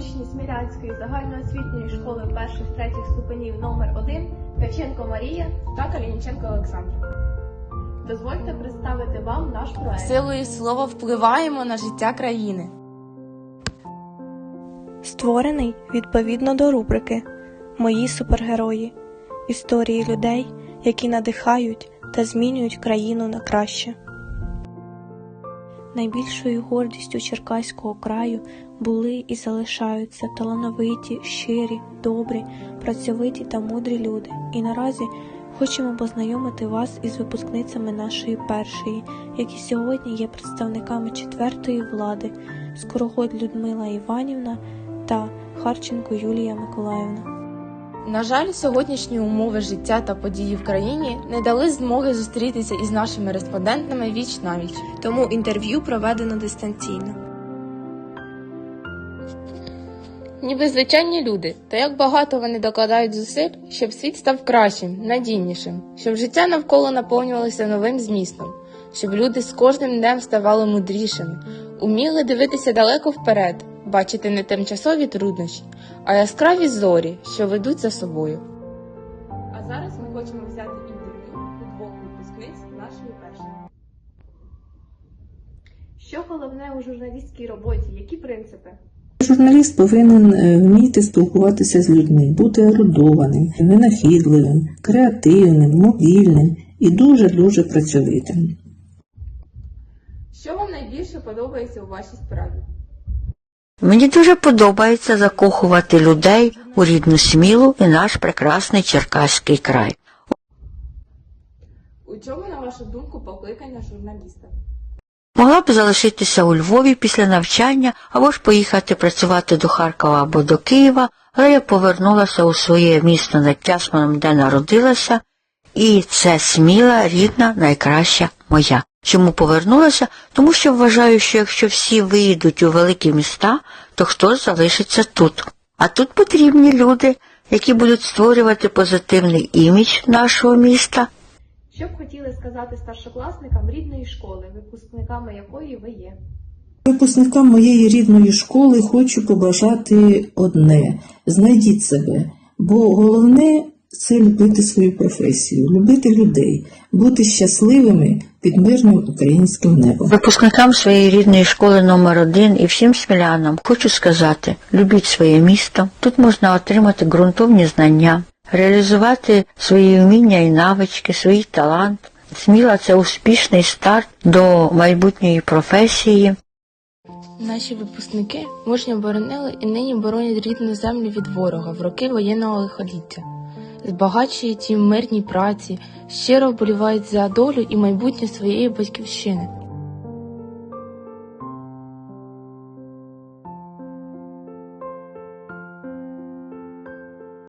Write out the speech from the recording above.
учні Смілянської загальноосвітньої школи перших третіх ступенів номер 1 Каченко Марія та Калініченко Олександр. Дозвольте представити вам наш проект. Силою слова впливаємо на життя країни. створений відповідно до рубрики Мої супергерої історії людей, які надихають та змінюють країну на краще. Найбільшою гордістю Черкаського краю були і залишаються талановиті, щирі, добрі, працьовиті та мудрі люди. І наразі хочемо познайомити вас із випускницями нашої першої, які сьогодні є представниками четвертої влади Скорогод Людмила Іванівна та Харченко Юлія Миколаївна. На жаль, сьогоднішні умови життя та події в країні не дали змоги зустрітися із нашими респондентами віч навіч. Тому інтерв'ю проведено дистанційно. Ніби звичайні люди, та як багато вони докладають зусиль, щоб світ став кращим, надійнішим, щоб життя навколо наповнювалося новим змістом, щоб люди з кожним днем ставали мудрішими, уміли дивитися далеко вперед, бачити не тимчасові труднощі, а яскраві зорі, що ведуть за собою. А зараз ми хочемо взяти інтерв'ю у двох випускниць нашої першої. Що головне у журналістській роботі? Які принципи? Журналіст повинен е, вміти спілкуватися з людьми, бути ерудованим, винахідливим, креативним, мобільним і дуже-дуже працьовитим. Що вам найбільше подобається у вашій справі? Мені дуже подобається закохувати людей у рідну Смілу і наш прекрасний Черкаський край. У чому, на вашу думку, покликання журналіста? Могла б залишитися у Львові після навчання або ж поїхати працювати до Харкова або до Києва, але я повернулася у своє місто над Тясманом, де народилася, і це сміла, рідна, найкраща моя. Чому повернулася? Тому що вважаю, що якщо всі виїдуть у великі міста, то хто залишиться тут? А тут потрібні люди, які будуть створювати позитивний імідж нашого міста, Що б хотіли сказати старшокласникам рідної школи, випускниками якої ви є? Випускникам моєї рідної школи хочу побажати одне: знайдіть себе, бо головне це любити свою професію, любити людей, бути щасливими під мирним українським небом. Випускникам своєї рідної школи номер 1 і всім смілянам хочу сказати: любіть своє місто. Тут можна отримати ґрунтовні знання, реалізувати свої вміння і навички, свій талант. Сміла це успішний старт до майбутньої професії. Наші випускники мужньо боронили і нині боронять рідну землю від ворога в роки воєнного лиходіття. Збагачують ті мирній праці, щиро вболівають за долю і майбутнє своєї батьківщини.